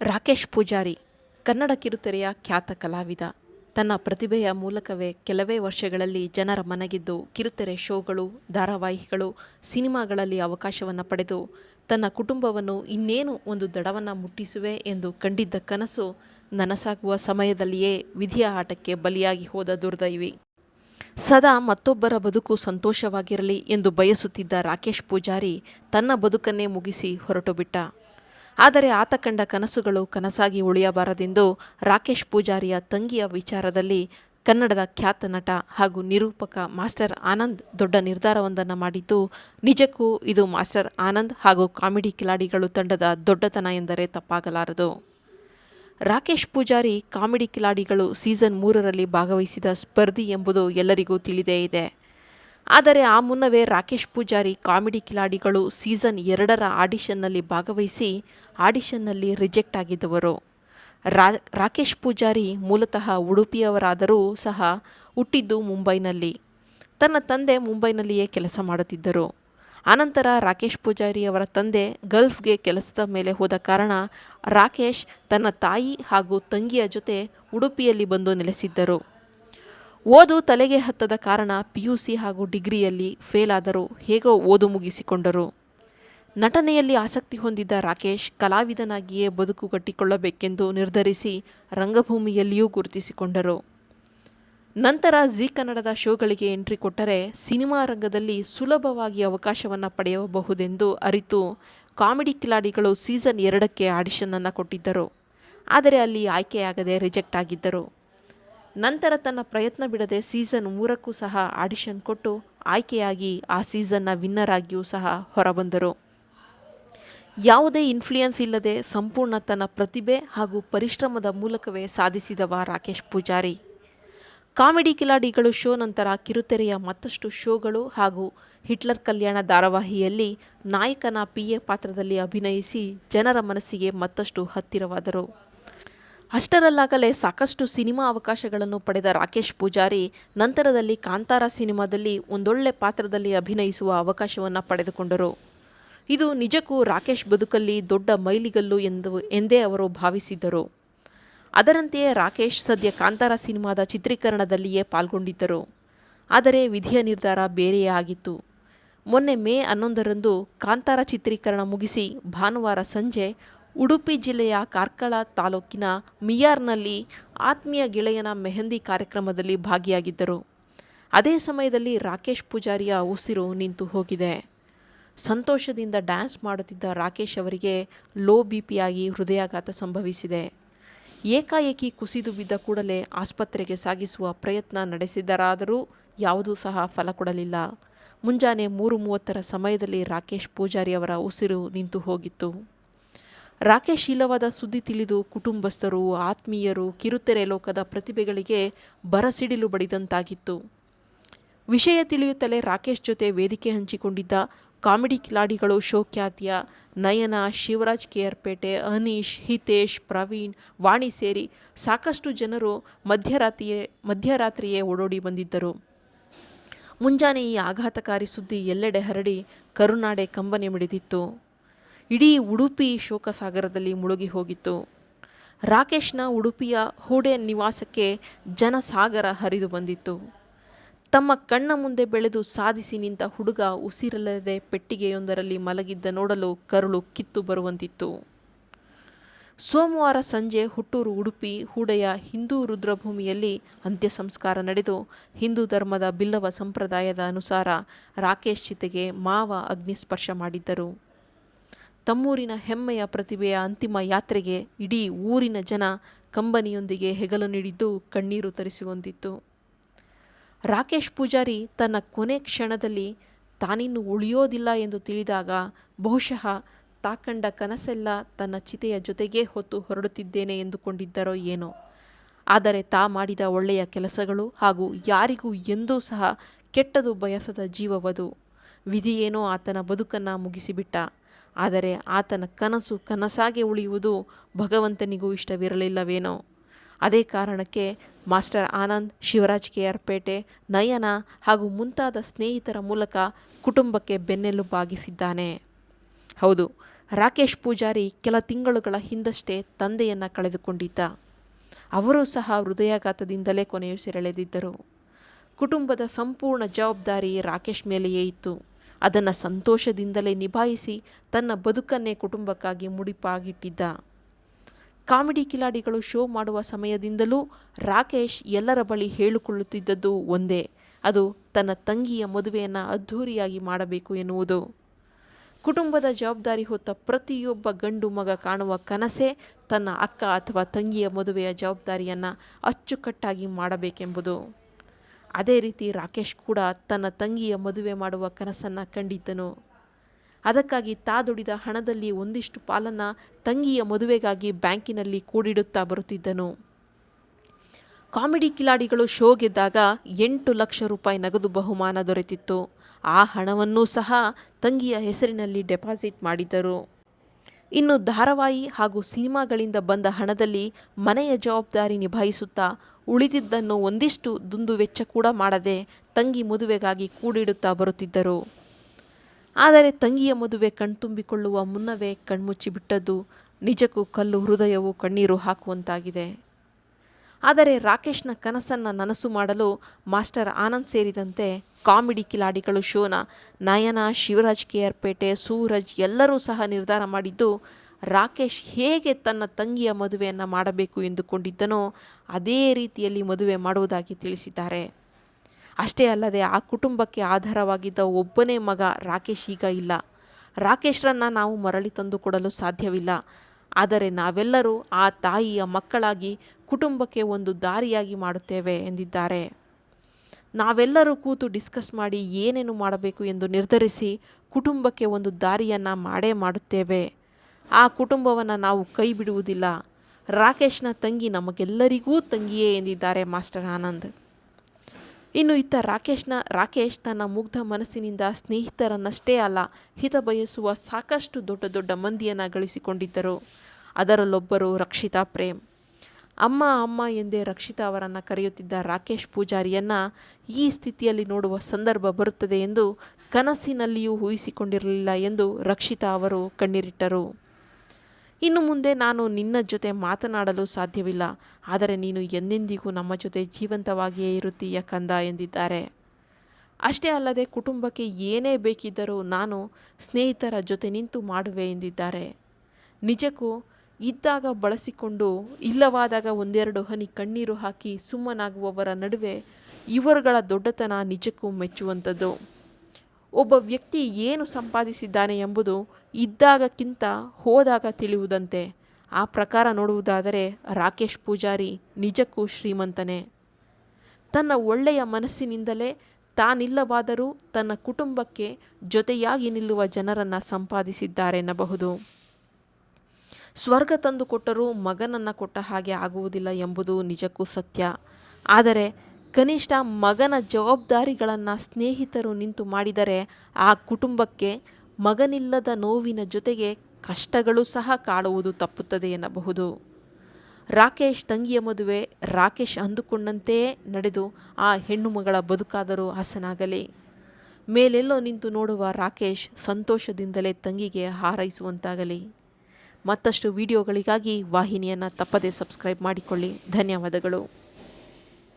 ರಾಕೇಶ್ ಪೂಜಾರಿ ಕನ್ನಡ ಕಿರುತೆರೆಯ ಖ್ಯಾತ ಕಲಾವಿದ. ತನ್ನ ಪ್ರತಿಭೆಯ ಮೂಲಕವೇ ಕೆಲವೇ ವರ್ಷಗಳಲ್ಲಿ ಜನರ ಮನಗಿದ್ದು ಕಿರುತೆರೆ ಶೋಗಳು, ಧಾರಾವಾಹಿಗಳು, ಸಿನಿಮಾಗಳಲ್ಲಿ ಅವಕಾಶವನ್ನು ಪಡೆದು ತನ್ನ ಕುಟುಂಬವನ್ನು ಇನ್ನೇನು ಒಂದು ದಡವನ್ನು ಮುಟ್ಟಿಸುವೆ ಎಂದು ಕಂಡಿದ್ದ ಕನಸು ನನಸಾಗುವ ಸಮಯದಲ್ಲಿಯೇ ವಿಧಿಯ ಆಟಕ್ಕೆ ಬಲಿಯಾಗಿ ಹೋದ ದುರ್ದೈವಿ. ಸದಾ ಮತ್ತೊಬ್ಬರ ಬದುಕು ಸಂತೋಷವಾಗಿರಲಿ ಎಂದು ಬಯಸುತ್ತಿದ್ದ ರಾಕೇಶ್ ಪೂಜಾರಿ ತನ್ನ ಬದುಕನ್ನೇ ಮುಗಿಸಿ ಹೊರಟು ಬಿಟ್ಟ ಆದರೆ ಆತ ಕಂಡ ಕನಸುಗಳು ಕನಸಾಗಿ ಉಳಿಯಬಾರದೆಂದು ರಾಕೇಶ್ ಪೂಜಾರಿಯ ತಂಗಿಯ ವಿಚಾರದಲ್ಲಿ ಕನ್ನಡದ ಖ್ಯಾತ ನಟ ಹಾಗೂ ನಿರೂಪಕ ಮಾಸ್ಟರ್ ಆನಂದ್ ದೊಡ್ಡ ನಿರ್ಧಾರವೊಂದನ್ನು ಮಾಡಿದ್ದು, ನಿಜಕ್ಕೂ ಇದು ಮಾಸ್ಟರ್ ಆನಂದ್ ಹಾಗೂ ಕಾಮಿಡಿ ಕಿಲಾಡಿಗಳು ತಂಡದ ದೊಡ್ಡತನ ಎಂದರೆ ತಪ್ಪಾಗಲಾರದು. ರಾಕೇಶ್ ಪೂಜಾರಿ ಕಾಮಿಡಿ ಕಿಲಾಡಿಗಳು ಸೀಸನ್ ಮೂರರಲ್ಲಿ ಭಾಗವಹಿಸಿದ ಸ್ಪರ್ಧಿ ಎಂಬುದು ಎಲ್ಲರಿಗೂ ತಿಳಿದೇ ಇದೆ. ಆದರೆ ಆ ಮುನ್ನವೇ ರಾಕೇಶ್ ಪೂಜಾರಿ ಕಾಮಿಡಿ ಕಿಲಾಡಿಗಳು ಸೀಸನ್ ಎರಡರ ಆಡಿಷನ್ನಲ್ಲಿ ಭಾಗವಹಿಸಿ ಆಡಿಷನ್ನಲ್ಲಿ ರಿಜೆಕ್ಟ್ ಆಗಿದ್ದವರು. ರಾ, ರಾಕೇಶ್ ಪೂಜಾರಿ ಮೂಲತಃ ಉಡುಪಿಯವರಾದರೂ ಸಹ ಹುಟ್ಟಿದ್ದು ಮುಂಬೈನಲ್ಲಿ. ತನ್ನ ತಂದೆ ಮುಂಬೈನಲ್ಲಿಯೇ ಕೆಲಸ ಮಾಡುತ್ತಿದ್ದರು. ಆನಂತರ ರಾಕೇಶ್ ಪೂಜಾರಿ ಅವರ ತಂದೆ ಗಲ್ಫ್ಗೆ ಕೆಲಸದ ಮೇಲೆ ಹೋದ ಕಾರಣ ರಾಕೇಶ್ ತನ್ನ ತಾಯಿ ಹಾಗೂ ತಂಗಿಯ ಜೊತೆ ಉಡುಪಿಯಲ್ಲಿ ಬಂದು ನೆಲೆಸಿದ್ದರು. ಓದು ತಲೆಗೆ ಹತ್ತದ ಕಾರಣ ಪಿ ಯು ಸಿ ಹಾಗೂ ಡಿಗ್ರಿಯಲ್ಲಿ ಫೇಲ್ ಆದರೂ ಹೇಗೋ ಓದು ಮುಗಿಸಿಕೊಂಡರು. ನಟನೆಯಲ್ಲಿ ಆಸಕ್ತಿ ಹೊಂದಿದ್ದ ರಾಕೇಶ್ ಕಲಾವಿದನಾಗಿಯೇ ಬದುಕು ಕಟ್ಟಿಕೊಳ್ಳಬೇಕೆಂದು ನಿರ್ಧರಿಸಿ ರಂಗಭೂಮಿಯಲ್ಲಿಯೂ ಗುರುತಿಸಿಕೊಂಡರು. ನಂತರ ಝೀ ಕನ್ನಡದ ಶೋಗಳಿಗೆ ಎಂಟ್ರಿ ಕೊಟ್ಟರೆ ಸಿನಿಮಾ ರಂಗದಲ್ಲಿ ಸುಲಭವಾಗಿ ಅವಕಾಶವನ್ನು ಪಡೆಯಬಹುದೆಂದು ಅರಿತು ಕಾಮಿಡಿ ಕಿಲಾಡಿಗಳು ಸೀಸನ್ ಎರಡಕ್ಕೆ ಆಡಿಷನನ್ನು ಕೊಟ್ಟಿದ್ದರು. ಆದರೆ ಅಲ್ಲಿ ಆಯ್ಕೆಯಾಗದೆ ರಿಜೆಕ್ಟ್ ಆಗಿದ್ದರು. ನಂತರ ತನ್ನ ಪ್ರಯತ್ನ ಬಿಡದೆ ಸೀಸನ್ ಮೂರಕ್ಕೂ ಸಹ ಆಡಿಷನ್ ಕೊಟ್ಟು ಆಯ್ಕೆಯಾಗಿ ಆ ಸೀಸನ್ನ ವಿನ್ನರ್ ಆಗಿಯೂ ಸಹ ಹೊರಬಂದರು. ಯಾವುದೇ ಇನ್ಫ್ಲೂಯೆನ್ಸ್ ಇಲ್ಲದೆ ಸಂಪೂರ್ಣ ತನ್ನ ಪ್ರತಿಭೆ ಹಾಗೂ ಪರಿಶ್ರಮದ ಮೂಲಕವೇ ಸಾಧಿಸಿದವ ರಾಕೇಶ್ ಪೂಜಾರಿ. ಕಾಮಿಡಿ ಕಿಲಾಡಿಗಳು ಶೋ ನಂತರ ಕಿರುತೆರೆಯ ಮತ್ತಷ್ಟು ಶೋಗಳು ಹಾಗೂ ಹಿಟ್ಲರ್ ಕಲ್ಯಾಣ ಧಾರಾವಾಹಿಯಲ್ಲಿ ನಾಯಕನ ಪಿ ಎ ಪಾತ್ರದಲ್ಲಿ ಅಭಿನಯಿಸಿ ಜನರ ಮನಸ್ಸಿಗೆ ಮತ್ತಷ್ಟು ಹತ್ತಿರವಾದರು. ಅಷ್ಟರಲ್ಲಾಗಲೇ ಸಾಕಷ್ಟು ಸಿನಿಮಾ ಅವಕಾಶಗಳನ್ನು ಪಡೆದ ರಾಕೇಶ್ ಪೂಜಾರಿ ನಂತರದಲ್ಲಿ ಕಾಂತಾರ ಸಿನಿಮಾದಲ್ಲಿ ಒಂದೊಳ್ಳೆ ಪಾತ್ರದಲ್ಲಿ ಅಭಿನಯಿಸುವ ಅವಕಾಶವನ್ನು ಪಡೆದುಕೊಂಡರು. ಇದು ನಿಜಕ್ಕೂ ರಾಕೇಶ್ ಬದುಕಲ್ಲಿ ದೊಡ್ಡ ಮೈಲಿಗಲ್ಲು ಎಂದು, ಎಂದೇ ಅವರು ಭಾವಿಸಿದ್ದರು. ಅದರಂತೆಯೇ ರಾಕೇಶ್ ಸದ್ಯ ಕಾಂತಾರ ಸಿನಿಮಾದ ಚಿತ್ರೀಕರಣದಲ್ಲಿಯೇ ಪಾಲ್ಗೊಂಡಿದ್ದರು. ಆದರೆ ವಿಧಿಯ ನಿರ್ಧಾರ ಬೇರೆಯೇ ಆಗಿತ್ತು. ಮೊನ್ನೆ ಮೇ ಹನ್ನೊಂದರಂದು ಕಾಂತಾರ ಚಿತ್ರೀಕರಣ ಮುಗಿಸಿ ಭಾನುವಾರ ಸಂಜೆ ಉಡುಪಿ ಜಿಲ್ಲೆಯ ಕಾರ್ಕಳ ತಾಲೂಕಿನ ಮಿಯಾರ್ನಲ್ಲಿ ಆತ್ಮೀಯ ಗೆಳೆಯನ ಮೆಹಂದಿ ಕಾರ್ಯಕ್ರಮದಲ್ಲಿ ಭಾಗಿಯಾಗಿದ್ದರು. ಅದೇ ಸಮಯದಲ್ಲಿ ರಾಕೇಶ್ ಪೂಜಾರಿಯ ಉಸಿರು ನಿಂತು ಹೋಗಿದೆ. ಸಂತೋಷದಿಂದ ಡ್ಯಾನ್ಸ್ ಮಾಡುತ್ತಿದ್ದ ರಾಕೇಶ್ ಅವರಿಗೆ ಲೋ ಬಿ ಪಿಯಾಗಿ ಹೃದಯಾಘಾತ ಸಂಭವಿಸಿದೆ. ಏಕಾಏಕಿ ಕುಸಿದು ಬಿದ್ದ ಕೂಡಲೇ ಆಸ್ಪತ್ರೆಗೆ ಸಾಗಿಸುವ ಪ್ರಯತ್ನ ನಡೆಸಿದರಾದರೂ ಯಾವುದೂ ಸಹ ಫಲ ಕೊಡಲಿಲ್ಲ. ಮುಂಜಾನೆ ಮೂರು ಮೂವತ್ತರ ಸಮಯದಲ್ಲಿ ರಾಕೇಶ್ ಪೂಜಾರಿ ಅವರ ಉಸಿರು ನಿಂತು ಹೋಗಿತ್ತು. ರಾಕೇಶ್ ಇಲ್ಲವಾದ ಸುದ್ದಿ ತಿಳಿದು ಕುಟುಂಬಸ್ಥರು, ಆತ್ಮೀಯರು, ಕಿರುತೆರೆ ಲೋಕದ ಪ್ರತಿಭೆಗಳಿಗೆ ಬರಸಿಡಿಲು ಬಡಿದಂತಾಗಿತ್ತು. ವಿಷಯ ತಿಳಿಯುತ್ತಲೇ ರಾಕೇಶ್ ಜೊತೆ ವೇದಿಕೆ ಹಂಚಿಕೊಂಡಿದ್ದ ಕಾಮಿಡಿ ಕಿಲಾಡಿಗಳು ಶೋಖ್ಯಾತಿಯ ನಯನ, ಶಿವರಾಜ್ ಕೇರ್ಪೇಟೆ ಅನೀಶ್, ಹಿತೇಶ್, ಪ್ರವೀಣ್, ವಾಣಿ ಸೇರಿ ಸಾಕಷ್ಟು ಜನರು ಮಧ್ಯರಾತ್ರಿಯೇ ಮಧ್ಯರಾತ್ರಿಯೇ ಓಡೋಡಿ ಬಂದಿದ್ದರು. ಮುಂಜಾನೆ ಈ ಆಘಾತಕಾರಿ ಸುದ್ದಿ ಎಲ್ಲೆಡೆ ಹರಡಿ ಕರುನಾಡೆ ಕಂಬನಿ ಮಿಡಿದಿತ್ತು. ಇಡೀ ಉಡುಪಿ ಶೋಕಸಾಗರದಲ್ಲಿ ಮುಳುಗಿ ಹೋಗಿತ್ತು. ರಾಕೇಶ್ನ ಉಡುಪಿಯ ಹೂಡೆ ನಿವಾಸಕ್ಕೆ ಜನಸಾಗರ ಹರಿದು ಬಂದಿತ್ತು. ತಮ್ಮ ಕಣ್ಣ ಮುಂದೆ ಬೆಳೆದು ಸಾಧಿಸಿ ನಿಂತ ಹುಡುಗ ಉಸಿರಲ್ಲದೆ ಪೆಟ್ಟಿಗೆಯೊಂದರಲ್ಲಿ ಮಲಗಿದ್ದ ನೋಡಲು ಕರುಳು ಕಿತ್ತು ಬರುವಂತಿತ್ತು. ಸೋಮವಾರ ಸಂಜೆ ಹುಟ್ಟೂರು ಉಡುಪಿ ಹೂಡೆಯ ಹಿಂದೂ ರುದ್ರಭೂಮಿಯಲ್ಲಿ ಅಂತ್ಯ ಸಂಸ್ಕಾರ ನಡೆದು, ಹಿಂದೂ ಧರ್ಮದ ಬಿಲ್ಲವ ಸಂಪ್ರದಾಯದ ಅನುಸಾರ ರಾಕೇಶ್ ಚಿತೆಗೆ ಮಾವ ಅಗ್ನಿಸ್ಪರ್ಶ ಮಾಡಿದ್ದರು. ತಮ್ಮೂರಿನ ಹೆಮ್ಮೆಯ ಪ್ರತಿಭೆಯ ಅಂತಿಮ ಯಾತ್ರೆಗೆ ಇಡೀ ಊರಿನ ಜನ ಕಂಬನಿಯೊಂದಿಗೆ ಹೆಗಲು ನೀಡಿದ್ದು ಕಣ್ಣೀರು ತರಿಸುವಂತಿತ್ತು. ರಾಕೇಶ್ ಪೂಜಾರಿ ತನ್ನ ಕೊನೆ ಕ್ಷಣದಲ್ಲಿ ತಾನಿನ್ನು ಉಳಿಯೋದಿಲ್ಲ ಎಂದು ತಿಳಿದಾಗ ಬಹುಶಃ ತಾಕಂಡ ಕನಸೆಲ್ಲ ತನ್ನ ಚಿತೆಯ ಜೊತೆಗೇ ಹೊತ್ತು ಹೊರಡುತ್ತಿದ್ದೇನೆ ಎಂದುಕೊಂಡಿದ್ದರೋ ಏನೋ. ಆದರೆ ತಾ ಮಾಡಿದ ಒಳ್ಳೆಯ ಕೆಲಸಗಳು ಹಾಗೂ ಯಾರಿಗೂ ಎಂದೂ ಸಹ ಕೆಟ್ಟದು ಬಯಸದ ಜೀವವದು. ವಿಧಿಯೇನೋ ಆತನ ಬದುಕನ್ನು ಮುಗಿಸಿಬಿಟ್ಟ. ಆದರೆ ಆತನ ಕನಸು ಕನಸಾಗೆ ಉಳಿಯುವುದು ಭಗವಂತನಿಗೂ ಇಷ್ಟವಿರಲಿಲ್ಲವೇನೋ. ಅದೇ ಕಾರಣಕ್ಕೆ master Anand Shivaraj K R Pete, Nayana ಹಾಗೂ ಮುಂತಾದ ಸ್ನೇಹಿತರ ಮೂಲಕ ಕುಟುಂಬಕ್ಕೆ ಬೆನ್ನೆಲುಬಾಗಿಸಿದ್ದಾನೆ ಹೌದು, ರಾಕೇಶ್ ಪೂಜಾರಿ ಕೆಲ ತಿಂಗಳುಗಳ ಹಿಂದಷ್ಟೇ ತಂದೆಯನ್ನು ಕಳೆದುಕೊಂಡಿದ್ದ. ಅವರೂ ಸಹ ಹೃದಯಾಘಾತದಿಂದಲೇ ಕೊನೆಯುಸಿರೆಳೆದಿದ್ದರು. ಕುಟುಂಬದ ಸಂಪೂರ್ಣ ಜವಾಬ್ದಾರಿ ರಾಕೇಶ್ ಮೇಲೆಯೇ ಇತ್ತು. ಅದನ್ನು ಸಂತೋಷದಿಂದಲೇ ನಿಭಾಯಿಸಿ ತನ್ನ ಬದುಕನ್ನೇ ಕುಟುಂಬಕ್ಕಾಗಿ ಮುಡಿಪಾಗಿಟ್ಟಿದ್ದ. ಕಾಮಿಡಿ ಕಿಲಾಡಿಗಳು ಶೋ ಮಾಡುವ ಸಮಯದಿಂದಲೂ ರಾಕೇಶ್ ಎಲ್ಲರ ಬಳಿ ಹೇಳಿಕೊಳ್ಳುತ್ತಿದ್ದದ್ದು ಒಂದೇ, ಅದು ತನ್ನ ತಂಗಿಯ ಮದುವೆಯನ್ನು ಅದ್ಧೂರಿಯಾಗಿ ಮಾಡಬೇಕು ಎನ್ನುವುದು. ಕುಟುಂಬದ ಜವಾಬ್ದಾರಿ ಹೊತ್ತ ಪ್ರತಿಯೊಬ್ಬ ಗಂಡು ಮಗ ಕಾಣುವ ಕನಸೇ ತನ್ನ ಅಕ್ಕ ಅಥವಾ ತಂಗಿಯ ಮದುವೆಯ ಜವಾಬ್ದಾರಿಯನ್ನು ಅಚ್ಚುಕಟ್ಟಾಗಿ ಮಾಡಬೇಕೆಂಬುದು. ಅದೇ ರೀತಿ ರಾಕೇಶ್ ಕೂಡ ತನ್ನ ತಂಗಿಯ ಮದುವೆ ಮಾಡುವ ಕನಸನ್ನು ಕಂಡಿದ್ದನು. ಅದಕ್ಕಾಗಿ ತಾ ದುಡಿದ ಹಣದಲ್ಲಿ ಒಂದಿಷ್ಟು ಪಾಲನ್ನು ತಂಗಿಯ ಮದುವೆಗಾಗಿ ಬ್ಯಾಂಕಿನಲ್ಲಿ ಕೂಡಿಡುತ್ತಾ ಬರುತ್ತಿದ್ದನು. ಕಾಮಿಡಿ ಕಿಲಾಡಿಗಳು ಶೋ ಗೆದ್ದಾಗ ಎಂಟು ಲಕ್ಷ ರೂಪಾಯಿ ನಗದು ಬಹುಮಾನ ದೊರೆತಿತ್ತು. ಆ ಹಣವನ್ನೂ ಸಹ ತಂಗಿಯ ಹೆಸರಿನಲ್ಲಿ ಡೆಪಾಸಿಟ್ ಮಾಡಿದ್ದರು. ಇನ್ನು ಧಾರಾವಾಹಿ ಹಾಗೂ ಸಿನಿಮಾಗಳಿಂದ ಬಂದ ಹಣದಲ್ಲಿ ಮನೆಯ ಜವಾಬ್ದಾರಿ ನಿಭಾಯಿಸುತ್ತಾ ಉಳಿದಿದ್ದನ್ನು ಒಂದಿಷ್ಟು ದುಂದು ವೆಚ್ಚ ಕೂಡ ಮಾಡದೆ ತಂಗಿ ಮದುವೆಗಾಗಿ ಕೂಡಿಡುತ್ತಾ ಬರುತ್ತಿದ್ದರು. ಆದರೆ ತಂಗಿಯ ಮದುವೆ ಕಣ್ತುಂಬಿಕೊಳ್ಳುವ ಮುನ್ನವೇ ಕಣ್ಮುಚ್ಚಿಬಿಟ್ಟದ್ದು. ನಿಜಕ್ಕೂ ಕಲ್ಲು ಹೃದಯವು ಕಣ್ಣೀರು ಹಾಕುವಂತಾಗಿದೆ. ಆದರೆ ರಾಕೇಶ್ನ ಕನಸನ್ನು ನನಸು ಮಾಡಲು ಮಾಸ್ಟರ್ ಆನಂದ್ ಸೇರಿದಂತೆ ಕಾಮಿಡಿ ಕಿಲಾಡಿಗಳು ಶೋನ, ನಯನ, ಶಿವರಾಜ್ ಕೆ ಆರ್ ಪೇಟೆ ಸೂರಜ್ ಎಲ್ಲರೂ ಸಹ ನಿರ್ಧಾರ ಮಾಡಿದ್ದು, ರಾಕೇಶ್ ಹೇಗೆ ತನ್ನ ತಂಗಿಯ ಮದುವೆಯನ್ನು ಮಾಡಬೇಕು ಎಂದುಕೊಂಡಿದ್ದನೋ ಅದೇ ರೀತಿಯಲ್ಲಿ ಮದುವೆ ಮಾಡುವುದಾಗಿ ತಿಳಿಸಿದ್ದಾರೆ. ಅಷ್ಟೇ ಅಲ್ಲದೆ ಆ ಕುಟುಂಬಕ್ಕೆ ಆಧಾರವಾಗಿದ್ದ ಒಬ್ಬನೇ ಮಗ ರಾಕೇಶ್ ಈಗ ಇಲ್ಲ. ರಾಕೇಶ್ರನ್ನು ನಾವು ಮರಳಿ ತಂದುಕೊಡಲು ಸಾಧ್ಯವಿಲ್ಲ. ಆದರೆ ನಾವೆಲ್ಲರೂ ಆ ತಾಯಿಯ ಮಕ್ಕಳಾಗಿ ಕುಟುಂಬಕ್ಕೆ ಒಂದು ದಾರಿಯಾಗಿ ಮಾಡುತ್ತೇವೆ ಎಂದಿದ್ದಾರೆ. ನಾವೆಲ್ಲರೂ ಕೂತು ಡಿಸ್ಕಸ್ ಮಾಡಿ ಏನೇನು ಮಾಡಬೇಕು ಎಂದು ನಿರ್ಧರಿಸಿ ಕುಟುಂಬಕ್ಕೆ ಒಂದು ದಾರಿಯನ್ನು ಮಾಡೇ ಮಾಡುತ್ತೇವೆ. ಆ ಕುಟುಂಬವನ್ನು ನಾವು ಕೈ ಬಿಡುವುದಿಲ್ಲ. ರಾಕೇಶ್ನ ತಂಗಿ ನಮಗೆಲ್ಲರಿಗೂ ತಂಗಿಯೇ ಎಂದಿದ್ದಾರೆ ಮಾಸ್ಟರ್ ಆನಂದ್. ಇನ್ನು ಇತ್ತ ರಾಕೇಶ್ನ, ರಾಕೇಶ್ ತನ್ನ ಮುಗ್ಧ ಮನಸ್ಸಿನಿಂದ ಸ್ನೇಹಿತರನ್ನಷ್ಟೇ ಅಲ್ಲ, ಹಿತ ಬಯಸುವ ಸಾಕಷ್ಟು ದೊಡ್ಡ ದೊಡ್ಡ ಮಂದಿಯನ್ನು ಗಳಿಸಿಕೊಂಡಿದ್ದರು. ಅದರಲ್ಲೊಬ್ಬರು ರಕ್ಷಿತಾ ಪ್ರೇಮ್. ಅಮ್ಮ ಅಮ್ಮ ಎಂದೇ ರಕ್ಷಿತಾ ಅವರನ್ನು ಕರೆಯುತ್ತಿದ್ದ ರಾಕೇಶ್ ಪೂಜಾರಿಯನ್ನು ಈ ಸ್ಥಿತಿಯಲ್ಲಿ ನೋಡುವ ಸಂದರ್ಭ ಬರುತ್ತದೆ ಎಂದು ಕನಸಿನಲ್ಲಿಯೂ ಊಹಿಸಿಕೊಂಡಿರಲಿಲ್ಲ ಎಂದು ರಕ್ಷಿತಾ ಅವರು ಕಣ್ಣೀರಿಟ್ಟರು. ಇನ್ನು ಮುಂದೆ ನಾನು ನಿನ್ನ ಜೊತೆ ಮಾತನಾಡಲು ಸಾಧ್ಯವಿಲ್ಲ. ಆದರೆ ನೀನು ಎಂದೆಂದಿಗೂ ನಮ್ಮ ಜೊತೆ ಜೀವಂತವಾಗಿಯೇ ಇರುತ್ತೀಯ ಕಂದ ಎಂದಿದ್ದಾರೆ. ಅಷ್ಟೇ ಅಲ್ಲದೆ ಕುಟುಂಬಕ್ಕೆ ಏನೇ ಬೇಕಿದ್ದರೂ ನಾನು ಸ್ನೇಹಿತರ ಜೊತೆ ನಿಂತು ಮಾಡುವೆ ಎಂದಿದ್ದಾರೆ. ನಿಜಕ್ಕೂ ಇದ್ದಾಗ ಬಳಸಿಕೊಂಡು ಇಲ್ಲವಾದಾಗ ಒಂದೆರಡು ಹನಿ ಕಣ್ಣೀರು ಹಾಕಿ ಸುಮ್ಮನಾಗುವವರ ನಡುವೆ ಇವರುಗಳ ದೊಡ್ಡತನ ನಿಜಕ್ಕೂ ಮೆಚ್ಚುವಂಥದ್ದು. ಒಬ್ಬ ವ್ಯಕ್ತಿ ಏನು ಸಂಪಾದಿಸಿದ್ದಾನೆ ಎಂಬುದು ಇದ್ದಾಗಕ್ಕಿಂತ ಹೋದಾಗ ತಿಳಿಯುವುದಂತೆ ಆ ಪ್ರಕಾರ ನೋಡುವುದಾದರೆ ರಾಕೇಶ್ ಪೂಜಾರಿ ನಿಜಕ್ಕೂ ಶ್ರೀಮಂತನೇ. ತನ್ನ ಒಳ್ಳೆಯ ಮನಸ್ಸಿನಿಂದಲೇ ತಾನಿಲ್ಲವಾದರೂ ತನ್ನ ಕುಟುಂಬಕ್ಕೆ ಜೊತೆಯಾಗಿ ನಿಲ್ಲುವ ಜನರನ್ನು ಸಂಪಾದಿಸಿದ್ದಾರೆನ್ನಬಹುದು. ಸ್ವರ್ಗ ತಂದು ಕೊಟ್ಟರೂ ಮಗನನ್ನು ಕೊಟ್ಟ ಹಾಗೆ ಆಗುವುದಿಲ್ಲ ಎಂಬುದು ನಿಜಕ್ಕೂ ಸತ್ಯ. ಆದರೆ ಕನಿಷ್ಠ ಮಗನ ಜವಾಬ್ದಾರಿಗಳನ್ನು ಸ್ನೇಹಿತರು ನಿಂತು ಮಾಡಿದರೆ ಆ ಕುಟುಂಬಕ್ಕೆ ಮಗನಿಲ್ಲದ ನೋವಿನ ಜೊತೆಗೆ ಕಷ್ಟಗಳು ಸಹ ಕಾಡುವುದು ತಪ್ಪುತ್ತದೆ ಎನ್ನಬಹುದು. ರಾಕೇಶ್ ತಂಗಿಯ ಮದುವೆ, ರಾಕೇಶ್ ಅಂದುಕೊಂಡಂತೆಯೇ ನಡೆದು ಆ ಹೆಣ್ಣು ಮಗಳ ಬದುಕಾದರೂ ಹಸನಾಗಲಿ. ಮೇಲೆಲ್ಲೋ ನಿಂತು ನೋಡುವ ರಾಕೇಶ್ ಸಂತೋಷದಿಂದಲೇ ತಂಗಿಗೆ ಹಾರೈಸುವಂತಾಗಲಿ. ಮತ್ತಷ್ಟು ವಿಡಿಯೋಗಳಿಗಾಗಿ ವಾಹಿನಿಯನ್ನು ತಪ್ಪದೇ ಸಬ್ಸ್ಕ್ರೈಬ್ ಮಾಡಿಕೊಳ್ಳಿ. ಧನ್ಯವಾದಗಳು.